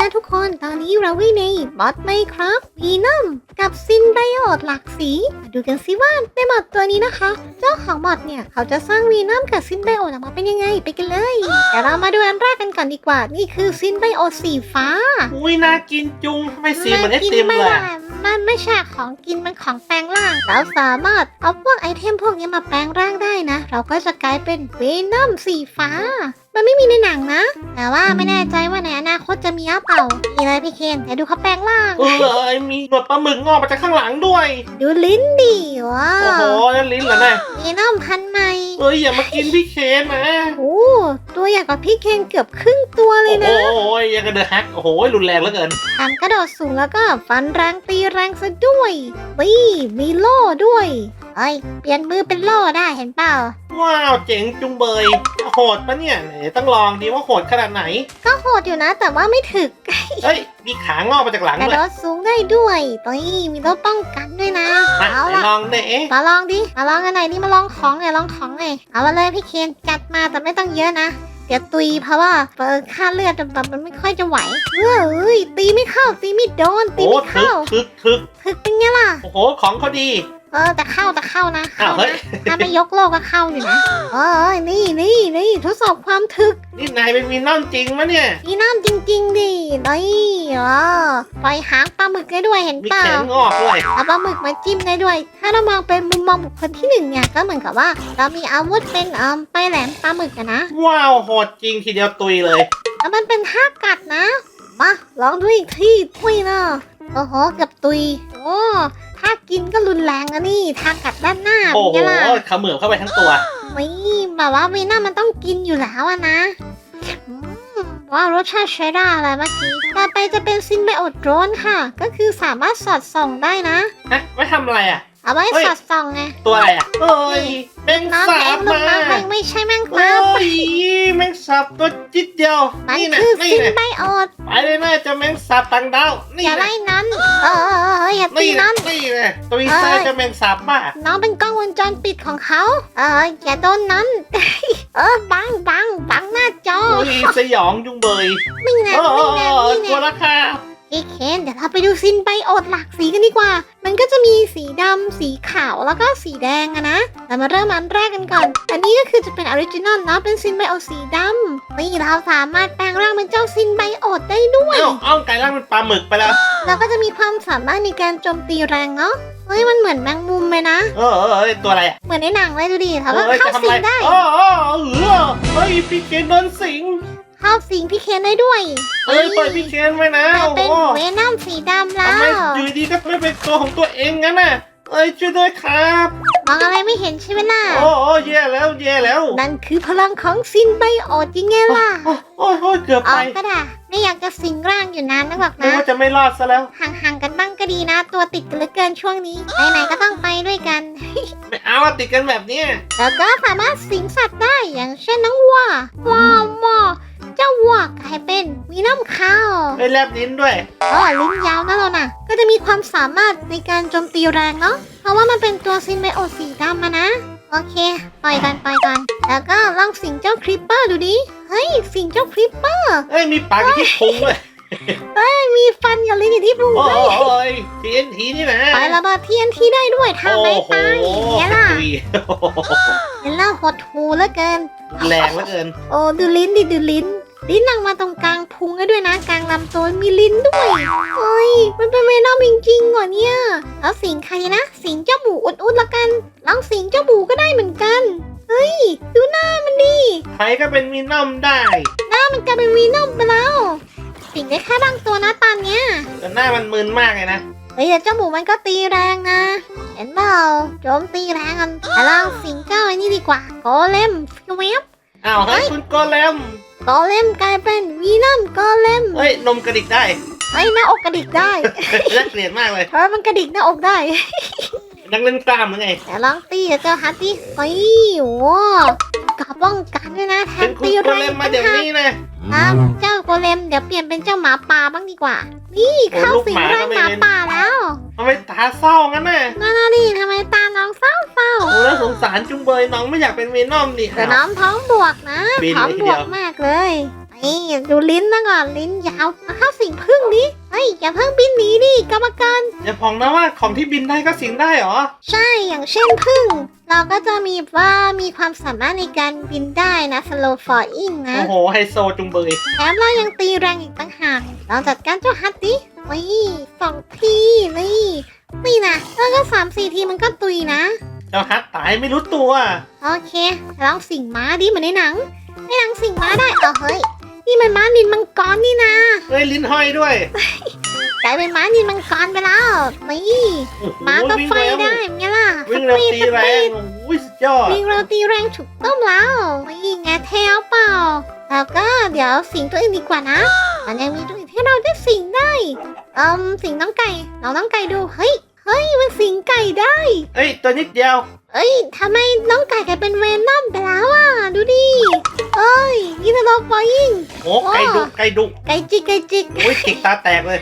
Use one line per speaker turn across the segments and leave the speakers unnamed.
นะทุกคน ตอนนี้เราวิ่งในบอสไมครับวีนัมกับซินไบโอดหลักสี มาดูกันสิว่าในบอสตัวนี้นะคะ เจ้าของบอสเนี่ย เขาจะสร้างวีนัมกับซินไบโอดออกมาเป็นยังไงไปกันเลยเดี๋ยวเรามาดูอันแรกกันก่อนดีกว่า นี่คือซินไบโอดสีฟ้า
อุ้ยน่ากินจุงทำไมสีเหมือนไอ
กิ
ติม
ไม่
เลย
ได้
อะ
มันไม่ใช่ของกินมันของแปลงร่าง เราสามารถเอาพวกไอเทมพวกนี้มาแปลงร่างได้นะ เราก็จะกลายเป็นเวนอมสีฟ้ามันไม่มีในหนังนะ แต่ว่าไม่แน่ใจว่าในอนาคตจะมีหรือเปล่านี่เลยพี่เคนเดี๋ยวดูเขาแปลงร่าง
เออมีหนวดปลาหมึกงอกมาจากข้างหลังด้วย
ดูลิ้นดิว้า
โอ้โห
ว
นั่นลิ้นเหรอเนี่ย
เวนอมพันธุ์ใหม่
เอ้ยอย่ามากินพี่เคนนะ
โอ้ ตัวใหญ่กว่าพี่เคนเกือบครึ่งตัวเล
โอ้
ย
โห
นะ
ยังกระเดือฮัก โอ้โหรุนแรงเหลือเกิน
ทำกระโดดสูงแล้วก็ฟันแรงตีแรงซะด้วยนี่มีโล่ด้วยเอ้ยเปลี่ยนมือเป็นโล่ได้เห็นเปล่า
ว้าวเจ๋งจุงเบย โหดปะเนี่ยไหนต้องลองดีว่าโหดขนาดไหน
ก็โหดอยู่นะ แต่ว่าไม่ถึก
เฮ้ยมีขางอกมาจากหลัง
กระ
ด้ว
โด
ย
ดสูงได้ด้วยตัวนี้มีตัวป้องกันด้วยนะ
มา
เอา
ไหน
ละ
ลองเน่
มาลองดิ มาลองกันไหนอยดิมาลองของหน่อยลองของหน่อยเอามาเลยพี่เคนจัดมาแต่ไม่ต้องเยอะนะ เดี๋ยวตุยเพราะว่าเปิดค่าเลือดแบบมันไม่ค่อยจะไหวเฮ้ยตีไม่เข้าตีไม่โดนตี
โอ้
ไม่
ทึ
เข้าก
ทึกทึก
ถึกเป็นไงล่ะ
โอ้โห ของเขาดี
เออแต่เข้าแต่เข้านะเข้า
อ้าวเฮ้ย
นะถ้าไม่ยกโลกก็เข้าอยู่นะเออนี่นี่นี่ทดสอบความถึก
นี่นายเป็นมีน้ำจริงมะเนี่ย
นี่น้ำจริง ๆดินี่เออปล่อยหางปลาหมึกได้ด้วยเห็น
มี
เปล่า
แขนงอกด้วย
เอาปลาหมึกมาจิ้มได้ด้วย ถ้าเรามองเป็นมุมมองบุคคลที่หนึ่งเนี่ยก็เหมือนกับว่า เรามีอาวุธเป็นเอ่อไปลายแหลมปลาหมึกอะนะ
ว้าวโหดจริงทีเดียวตุยเลย
แล้วมันเป็นท่ากัดนะ มาลองดูอีกทีทุยนะ โอ้โหเกับตุย โอ้ถ้ากินก็รุนแรงอะนี่ท่ากัดด้านหน้า
โอ้
เป็น
โห
ไงล่ะ
เขมือบเข้าไปทั้งตัว
นี่แบบว่าวีน่ามันต้องกินอยู่แล้วอะนะอืมว้าวรสชาติใช้ได้เลยเมื่อกี้ต่อไปจะเป็นซินไบโอดโดรนค่ะ ก็คือสามารถสอดส่องได้นะ
ฮะไว้ทำอะไรอะ
เอาไว้
เฮ้ย
สอดส่องไง
ตัวอะไรอะเอ้ย แมง
น้อง
สา
เอง
บ
ลูก
มา
น้องเองไม่ใช่แมง
เอ้
สาบ
ยแมงสาบตัวจิดเดียว
มัน
นี่นะ
คือ
นี่
ซิน
นะ
ไบโอด
ไปเลยนะเจะแมงสาบต่างดาวนี่
อย่า
นะ
ไล่นั้นเออเออเออเอออย่าตี
นี่นะ
นั้น
นี่นะตัวอี
เอ้ย
ซ่าเจะแมงสาบบ้า
น้องเป็นกล้องวงจรปิดของเขาเอออย่าโดนนั้น เออบังบังบังหน้าจอ
โอ้ยสยองจุงเบย
ไม่แน่
โอ้
ไม่แน่ไม่
กลัว
แน่
ราคา
พี่ เคนเดี๋ยวเราไปดูซินไบโอดหลากสีกันดีกว่า มันก็จะมีสีดำ สีขาวแล้วก็สีแดงอะนะเรามาเริ่มอันแรกกันก่อน อันนี้ก็คือจะเป็นออริจินอลเนาะเป็นซินไบโอดสีดำนี่เราสามารถแปลงร่างเป็นเจ้าซินไบโอดได้ด้วย
เอ้าเอ้าไก่ล่างเป็นปลาหมึกไปแล้ว
เราก็จะมีความสามารถในการโจมตีแรงเนาะเฮ้ยมันเหมือนแมงมุมเลยนะ
เออเออเออตัวอะไรอะ
เหมือนในหนังเลยดูดิเขาก็
เอ้ย
เข้า
จะทำ
สิ
อะไร
งได้
เออเออเออเฮ้ยพี่เคนโดนสิง
เข้าสิงพี่เคนได้ด้วย
เฮ้ยปล่อยพี่เคนไว้นะ
กลาย
โอ้
เป็น
โห
เวนัมสีดำแล้
ทำไม
ว
อยู่ดีก็ไม่เป็นตัวของตัวเองงั้นน่ะเอ้ยช่วยด้วยครับ
มองอะไรไม่เห็นใช่ไหมล่ะ
โอ้โอ้แย่แล้วแย่แล้ว
นั่นคือพลังของซินไบโอดจริงไงล่ะ
โอ้โอ้โอ้ยเกือบ
อ
ไป
อกก็ได้ไม่อยากจะสิงร่างอยู่นานนักหรอก
นึก
นะ
ว่าจะไม่รอดซะแล้ว
ห่างๆกันบ้างก็ดีนะ ตัวติดกันเหลือเกินช่วงนี้ไหนๆก็ต้องไปด้วยกัน
ไม่เอาอะติดกันแบบเนี้ย
แล้วก็สามารถสิงสัตว์ได้อย่างเช่นน้องวัวว้าววอ เจ้าวัวกลายเป็นวีนัมข้าว
ไม่แลบลิ้นด้วย
อ๋อลิ้นยาวนะเราน่ะก็จะมีความสามารถในการโจมตีแรงเนาะ เพราะว่ามันเป็นตัวซินไบโอสีดำมานะ โอเค ปล่อยกันปล่อยกัน แล้วก็ลองสิงเจ้าคริปเปอร์ดูดิ เฮ้ย สิงเจ้าคริปเปอร์
เอ้ยมีปากกับที่พุงเลย
มีฟันกับลิ้นอยู่ที่พุง
โอ้
ด้วย
โอ้ยทีเอ็นทีนี่นะ
ไประเบิดทีนทีได้ด้วยท่า
โอ้
ไม้
โห
ตายอย่างเงี้ยล่ะ
อุ้ยโอ้โห
เห็นแล้วหดหูเหลือเกิน
แรงเหลือเกิน
โอ้ดูลิ้นดิดูลิ้น ลิ้นนางมาตรงกลางพุงได้ด้วยนะกลางลำตัวมีลิ้นด้วยเฮ้ยมันเป็นเวนอมจริงๆเหรอเนี่ยแล้วสิงใครนะสิงเจ้าหมูอุดๆละกันลองสิงเจ้าหมูก็ได้เหมือนกันเฮ้ยดูหน้ามันดิ
ใครก็เป็นมีน้ำได้
หน้ามันกลายเป็นวีนอมไปแล้วสิงได้แค่บางตัวนะตอนเนี้ย
แต่หน้ามันมึนมากเลยนะ
เฮ้ยแต่เจ้าหมูมันก็ตีแรงนะ เห็นเปล่าโจมตีแรงกันแต่ลองสิงเจ้าไอ้นี่ดีกว่าโกเลมฟิวบ
อ้าวเฮ้ยคุณโกเลม
โกเลมกลายเป็นวีนอมโกเลม
เฮ้ยนมกระดิกได้
ไอ้ยหน้าอกกระดิกได้
น่าเกลียดมากเลย
เพราะมันกระดิกหน้าอกได้
นักเล่นกล้ามหรือไง
แต่ลองตีกับเจ้าฮัตตี้เฮ้ยโอ้กับป้องกันด้วยนะแท
เป็นนคุณ
ตี
โก
แรง
เลมมาเดี๋ยวนี้นะ
อะเจ้าโกเลมเดี๋ยวเปลี่ยนเป็นเจ้าหมาป่าบ้างดีกว่า นี่
โอ้
เข้า
ลูก
สิง
หมา
ร่าง
ก็ไม่
หมา
เว้น
ป่าแล้ว
ทำไมตาเศร้างั้นน่ะ
นั่นน่ะดิทำไมตาน้อง เศร้าเศร้า
โอ้แล้วสงสารจุงเบยน้องไม่อยากเป็นเวนอมดิ
แต่น้องท้องบวกนะ
บิน
ท้อง
เลยที
บ
เดี
ว
ยว
กมากเลยไปนี่ดูลิ้นนะก่อนลิ้นยาวมาเข้าสิงพึ่งดิเฮ้ยอย่าเพิ่งบินหนีดิกรรมการ
อย่าพองนะว่าของที่บินได้ก็สิงได้เหรอ
ใช่อย่างเช่นพึ่ง เราก็จะมีว่ามีความสามารถในการบินได้นะ slow flying นะ
โอ้โหไฮโซจุงเบย
แถมเรายังตีแรงอีกต่างหากเราจัดการเจ้าฮัตดินี่สองทีนี่ นี่นะแล้วก็สามสี่ทีมันก็ตุยนะ
เจ้าฮัทตายไม่รู้ตัว
โอเคลองสิงม้าดิเหมือนในหนังในหนังสิงม้าได้เออเฮ้ย นี่มันม้านินมังกรนี่นะ
เฮ้ยลิ้นห้อยด้วย
กลายเป็นม้านินมังกรไปแล้ว นี่
โอ้โห
ม้าก็
วิ่ง
ไฟ
เร็ว
ได้ไงล่ะ
วิ่งเร็ว
ส
ตี
ปีด
แร
สปี
ง
ด
โอ้ยสุดยอด
วิ่งเร็วตีแรงถูกต้องแล้วนี่ไงเท่เปล่า แล้วก็เดี๋ยวสิงตัวอื่นดีกว่านะ มันยังมีตัวอื่นให้เราได้สิงได้เอืมสิงน้องไก่ลองน้องไก่ดู เฮ้ย เฮ้ย มันสิงไก่ได้
เอ้ย ตัวนิดเดียว
เอ้ยทำไมน้องไก่กลายเป็นเวนอมไปแล้วอะ ดูดิ เอ้ย นี่จะลบปยิง
โอ้ไก่ดุไก่ดุ
ไก่จิกไก่จิก
โอ้ยจิกตาแตกเลย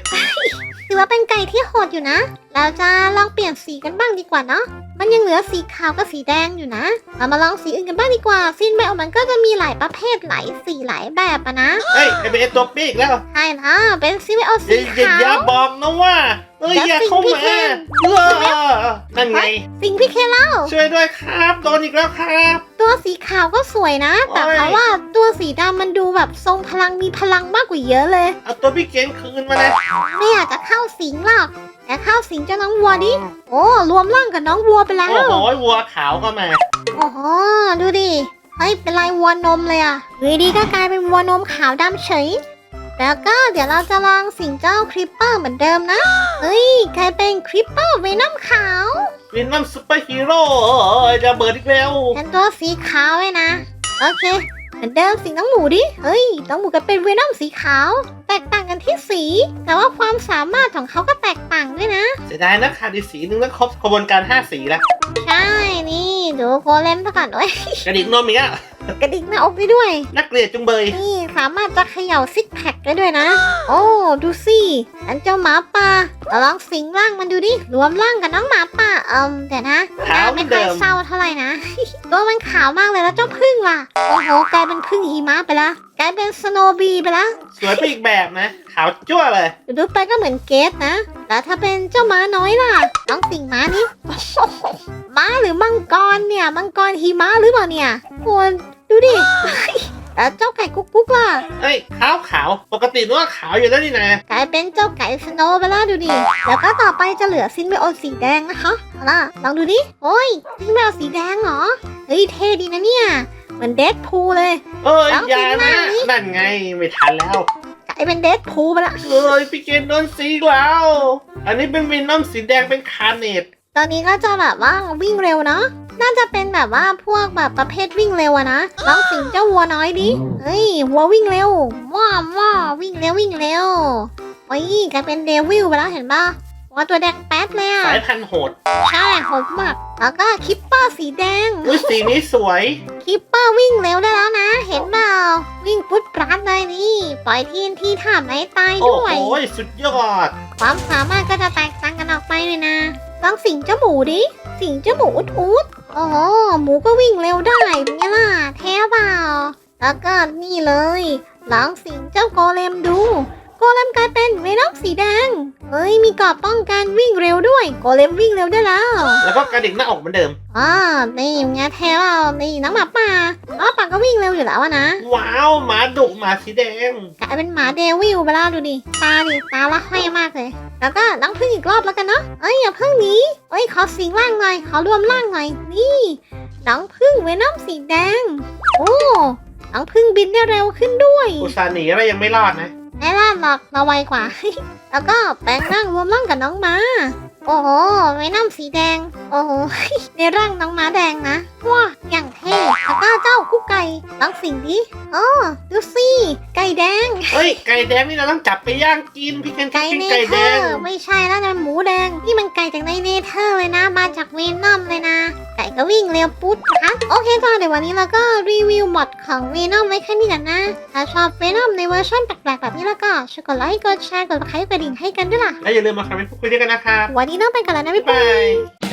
ถือว่าเป็นไก่ที่โหดอยู่นะ เราจะลองเปลี่ยนสีกันบ้างดีกว่าเนาะ มันยังเหลือสีขาวกับสีแดงอยู่นะ เรามาลองสีอื่นกันบ้างดีกว่าซินแบบมันก็จะมีหลายประเภทหลายสีหลายแบบอะนะ
เฮ้ยไอเป็นไอ้ตัวปีกแล้ว
ใช่นะเป็นซิเวโอ
อย่า
สี
อย่า
ขา
อย่าวบอกนะว่า เอ้ยอย่าเข้ามาเออนั่นไง
สิงพี่เคเล่า
ช่วยด้วยครับโดนอีกแล้วครับ
ตัวสีขาวก็สวยนะ แต่
โอ้ย
เพราะว่าตัวสีดำมันดูแบบทรงพลังมีพลังมากกว่าเยอะเลย
เอาตัวพี่เกนคืนมานะ
ไม่อยากจะเข้าสิงหรอกแต่เข้าสิงเจ้าน้องวัวดิ โอ้รวมร่างกับน้องวัวไปแล้ว
โอ้โหวัวขาวก็มา
โอ้โหดูดิ เฮ้ยเป็นลายวัวนมเลยอะวีดีก็กลายเป็นวัวนมขาวดำเฉย แล้วก็เดี๋ยวเราจะลองสิงเจ้าคริปเปอร์เหมือนเดิมนะ เฮ้ยกลายเป็นคริปเปอร์เวนอมขาว
วินนัมซูเปอร์ฮีโร่เอ้ยจะเบิดอีกแล้ว
เป็นตัวสีขาวไว้นะ โอเคเหมือนเดิมสิงน้องหมูดิ เฮ้ยน้องหมูก็เป็นเวนอมสีขาว แตกต่างกันที่สี แต่ว่าความสามารถของเขาก็แตกต่างด้วยนะ
เสียดายนะขาดอีกสีหนึงแล้วครบขบวนการ5สีแล้ว
ใช่ นี่ดูโกเลมซะก่อนโอ้ย
กระดิกนมอีกอะ
กระดิกหน้าอกได้ด้วย
นักเกลียดจุงเบย
นี่สามารถจะเขย่าซิกแพค ได้ด้วยนะ โอ้ดูสิอันเจ้าหมาป่าเราลองสิงร่างมันดูดิรวมร่างกับน้องหมาป่าเอิมเดี๋ยวนะ
ขาวเหมื
ไม่
อน
ค่อย
เดิม
เศร้าเท่าไหร่นะตัวมันขาวมากเลยแล้วเจ้าพึ่งล่ะโอ้โหกลายเป็นพึ่งหิมะไปแล้วกลายเป็นสโนว์บีไปแล้ว
สวยไปอีกแบบนะ ขาวจั่วเลย
ดูไปก็เหมือนเกสนะ แล้วถ้าเป็นเจ้าม้าน้อยล่ะน้องสิงม้านี่ม้าหรือมังกรเนี่ยมังกรหิมะหรือเปล่าเนี่ยโอ้ยดูดิ แล้วเจ้าไก่กุ๊กกุ๊กล่ะ
เอ้ยขาวขาวปกตินึกว่าขาวอยู่แล้วนี่นะ
กลายเป็นเจ้าไก่สโนว์ไปแล้วดูดิแล้วก็ต่อไปจะเหลือซินเบโอสีแดงนะคะเอาล่ะลองดูดิโอ้ยซินเบโอสีแดงเหรอเฮ้ยเท่ดีนะเนี่ยเหมือนเดดพูลเลย
เอ้ย
แล้ว
อย่า
สีห
นะ
น้านี่
นั่นไงไม่ทันแล้ว
กลายเป็นเดดพูลไปแล้ว
เอ้ยพี่เกนโดนสีอีกแล้ว อันนี้เป็นวินนัมสีแดงเป็นคาร์เนต
ตอนนี้ก็จะแบบว่าวิ่งเร็วเนาะ น่าจะเป็นแบบว่าพวกแบบประเภทวิ่งเร็วอะนะลองสิงเจ้าวัวน้อยดิเฮ้ยวัววิ่งเร็วว้าวว้าววิ่งเร็ววิ่งเร็วโอ้ยกลายเป็นเดวิลไปแล้วเห็นปะวัวตัวแดงแป๊ดเลยอะ
สายพันธุ์โหด
ใช่โหดมากแล้วก็คิปเปอร์สีแดง
อุ้ยสีนี้สวย
คิปเปอร์วิ่งเร็วได้แล้วนะ เห็นเปล่าวิ่งปุ๊ดปราดเลยนี่ปล่อยทีนที่ท่าไหนตาย
โอ้
ด้วย
โหสุดยอด
ความสามารถก็จะแตกต่างกันออกไปเลยนะลองสิงเจ้าหมูดิสิงเจ้าหมูอุดอุด โอ้โหหมูก็วิ่งเร็วได้เป็นไงล่ะแท้เปล่าแล้วก็นี่เลย ลองสิงเจ้าโกเลมดู โกเลมกลายเป็นเวนอมสีแดง เฮ้ย มีกรอบป้องกันวิ่งเร็วด้วย โกเลมวิ่งเร็วได้แล้ว
แล้วก็กระดิกหน้าอกเหมือนเดิม
อ่านี่ไงแท้เปล่านี่น้องหมาป่ วิ่งเร็วอยู่แล้วอะนะ
ว้าวหมาดุหมาสีแดง
กลายเป็นหมาเดวิลไปแล้วดูดิตาดิตาละห้อยมากเลย แล้วก็น้องพึ่งอีกรอบแล้วกันเนาะเอ้ยอย่าพึ่งหนีเอ้ยขอสิงร่างหน่อยขอรวมร่างหน่อยนี่น้องพึ่งเวนอมสีแดง โอ้น้องพึ่งบินได้เร็วขึ้นด้วย
อุตส่าห์หนีอะไรยังไม่รอดนะ
แน่ล่าหรอกเราไวกว่า แล้วก็แปลงร่างรวมร่างกับน้องม้า โอ้โหเวนอมสีแดง โอ้โห ในร่างน้องม้าแดงนะ ว้า อย่างเท่แล้วก็เจ้ากุ๊กไก่ลองสิงดิอ๋อดูสิ ไก่แดง
เฮ้ย ไก่แดงนี่เราต้องจับไปย่างกิน พี่เกนชอบ
ไก่
กิน
เน
ไก่
เธ
แด
องร์ไม่ใช่แล้วนะหมูแดง นี่มันไก่จากในเนเธอร์เลยนะ มาจากเวนอมเลยนะไก่ก็วิ่งเร็วปุ๊ดนะโอเคจ้าเดี๋ยววันนี้เราก็รีวิวมอดของเวนอมไว้แค่นี้กันนะ ถ้าชอบเวนอมในเวอร์ชันแปลกๆแบบนี้แล้วก็ช่วยกดไลค์กดแชร์กดไลค์กระดิ่งให้กันด้วยล่ะ
และอย่าลืมมาคอมเมนต์พูดคุยด้วยกันนะครับ
วันนี้ต้องไปกันแล้วนะ
บ๊า
บ๊ายยบา
บายย